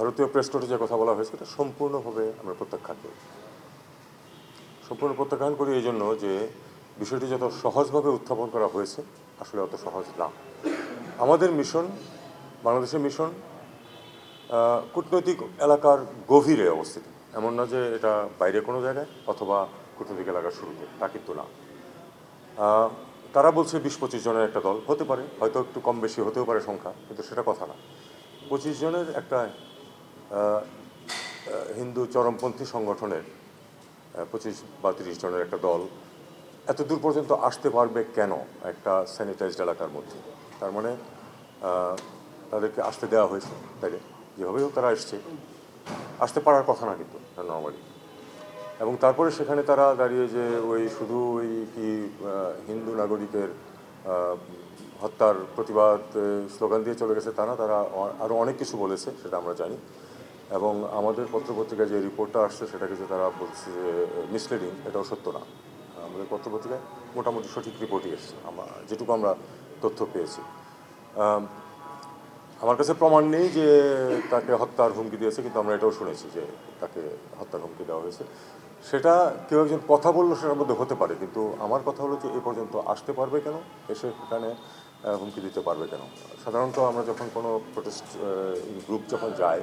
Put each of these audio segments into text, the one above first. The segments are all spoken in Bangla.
ভারতীয় প্রেস নোটে যে কথা বলা হয়েছে এটা সম্পূর্ণভাবে আমরা প্রত্যাখ্যান করি। সম্পূর্ণ প্রত্যাখ্যান করি এই জন্য যে বিষয়টি যত সহজভাবে উত্থাপন করা হয়েছে, আসলে অত সহজ না। আমাদের মিশন বাংলাদেশের মিশন কূটনৈতিক এলাকার গভীরে অবস্থিত। এমন না যে এটা বাইরে কোনো জায়গায় অথবা কূটনৈতিক এলাকার শুরুতে, তা কিন্তু না। তারা বলছে বিশ পঁচিশ জনের একটা দল, হতে পারে, হয়তো একটু কম বেশি হতেও পারে সংখ্যা, কিন্তু সেটা কথা না। পঁচিশ জনের একটা হিন্দু চরমপন্থী সংগঠনের পঁচিশ বা তিরিশ জনের একটা দল এত দূর পর্যন্ত আসতে পারবে কেন একটা স্যানিটাইজড এলাকার মধ্যে? তার মানে তাদেরকে আসতে দেওয়া হয়েছে, তাই যেভাবেই হোক তারা এসছে। আসতে পারার কথা না কিন্তু নর্মালি এবং তারপরে সেখানে তারা দাঁড়িয়ে যে ওই শুধু ওই কি হিন্দু নাগরিকের হত্যার প্রতিবাদ স্লোগান দিয়ে চলে গেছে তা না, তারা আরও অনেক কিছু বলেছে, সেটা আমরা জানি। এবং আমাদের পত্রপত্রিকায় যে রিপোর্টটা আসছে, সেটাকে যে তারা বলছে যে মিসলিডিং এটাও সত্য না। আমাদের পত্রপত্রিকায় মোটামুটি সঠিক রিপোর্টই এসছে। আমরা, যেটুকু আমরা তথ্য পেয়েছি। আমার কাছে প্রমাণ নেই যে তাকে হত্যার হুমকি দিয়েছে, কিন্তু আমরা এটাও শুনেছি যে তাকে হত্যার হুমকি দেওয়া হয়েছে। সেটা কেউ একজন কথা বলল, সেটার মধ্যে হতে পারে, কিন্তু আমার কথা হলো যে, এ পর্যন্ত আসতে পারবে কেন? এসে সেখানে হুমকি দিতে পারবে কেন? সাধারণত আমরা যখন কোনো প্রোটেস্ট গ্রুপ যখন যায়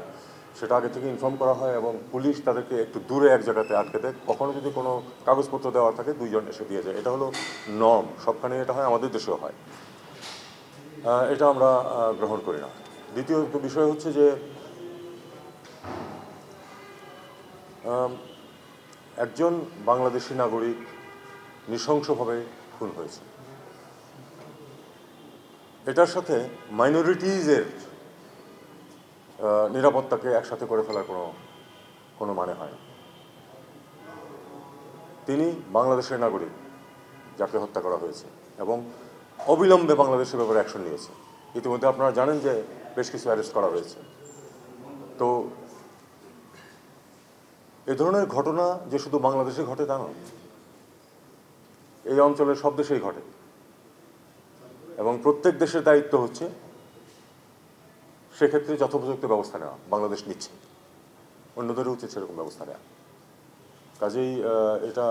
সেটা আগে থেকে ইনফর্ম করা হয় এবং পুলিশ তাদেরকে একটু দূরে এক জায়গাতে আটকে দেয়। কখনো যদি কোনো কাগজপত্র দেওয়া থাকে, দুইজন এসে দিয়ে যায়। এটা হলো নর্ম সবখানে এটা হয়, আমাদের দেশেও হয়। এটা আমরা গ্রহণ করি না। দ্বিতীয় বিষয় হচ্ছে যে একজন বাংলাদেশি নাগরিক নৃশংসভাবে খুন হয়েছে। এটার সাথে মাইনরিটিজের নিরাপত্তাকে একসাথে করে ফেলার কোনো কোনো মানে হয় তিনি বাংলাদেশের নাগরিক, যাকে হত্যা করা হয়েছে, এবং অবিলম্বে বাংলাদেশের ব্যাপারে অ্যাকশন নিয়েছে। ইতিমধ্যে আপনারা জানেন যে বেশ কিছু অ্যারেস্ট করা হয়েছে। তো এ ধরনের ঘটনা যে শুধু বাংলাদেশে ঘটে তা নয়, এই অঞ্চলের সব দেশেই ঘটে। এবং প্রত্যেক দেশের দায়িত্ব হচ্ছে সেক্ষেত্রে যথোপযুক্ত ব্যবস্থা নেওয়া বাংলাদেশ নিচ্ছে। অন্যদেরও উচিত সেরকম ব্যবস্থা নেওয়া। কাজেই এটা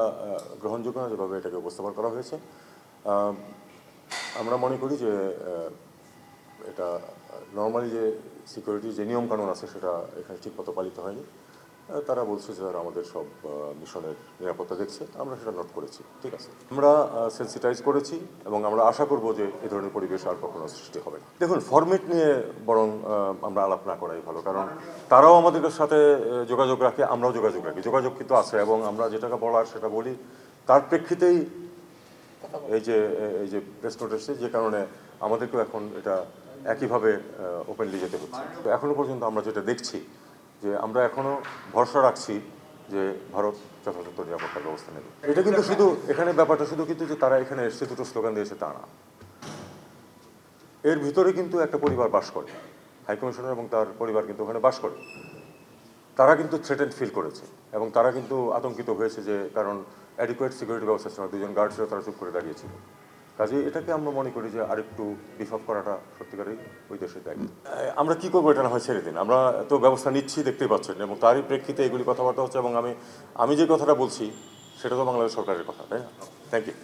গ্রহণযোগ্য না যেভাবে এটাকে উপস্থাপন করা হয়েছে। আমরা মনে করি যে এটা নর্মালি যে সিকিউরিটি যে নিয়মকানুন আছে সেটা এখানে ঠিকমতো পালিত হয়নি। তারা বলছে যে আমাদের সব মিশনের নিরাপত্তা দেখছে আমরা সেটা নোট করেছি, ঠিক আছে। আমরা সেন্সিটাইজ করেছি এবং আমরা আশা করব যে এই ধরনের পরিবেশ আর কখনো সৃষ্টি হবে না। দেখুন ফরম্যাট নিয়ে বরং আমরা আলাপ না করাই ভালো, কারণ তারাও আমাদের সাথে যোগাযোগ রাখে, আমরাও যোগাযোগ রাখি। যোগাযোগ কিন্তু আছে এবং আমরা যেটাকে বলার সেটা বলি, তার প্রেক্ষিতেই এই যে এই যে প্রেস নোট এসছে যে কারণে আমাদেরকেও এখন এটা একইভাবে ওপেনলি যেতে হচ্ছে। তো এখনও পর্যন্ত আমরা যেটা দেখছি যে আমরা এখনও ভরসা রাখছি যে ভারত যথাযথ নিরাপত্তার ব্যবস্থা নেবে। এটা কিন্তু শুধু এখানে ব্যাপারটা শুধু কিন্তু যে তারা এখানে এসছে, দুটো স্লোগান দিয়েছে তা না। এর ভিতরে কিন্তু একটা পরিবার বাস করে হাইকমিশনার এবং তার পরিবার কিন্তু ওখানে বাস করে। তারা কিন্তু থ্রেটেন্ড ফিল করেছে এবং তারা কিন্তু আতঙ্কিত হয়েছে যে কারণ অ্যাডিকুয়েট সিকিউরিটি ব্যবস্থা ছিল দুজন গার্ড ছিল, তারা চুপ করে দাঁড়িয়েছিল কাজে এটাকে আমরা মনে করি যে আরেকটু বিফাপ করাটা সত্যিকারই ওই দেশের দায়িত্ব। আমরা কি করব এটা না হয় ছেড়ে দিন। আমরা তো ব্যবস্থা নিচ্ছি, দেখতেই পাচ্ছেন। এবং তারই প্রেক্ষিতে এগুলি কথাবার্তা হচ্ছে এবং আমি আমি যে কথাটা বলছি, সেটা তো বাংলাদেশ সরকারের কথা, তাই না? Thank you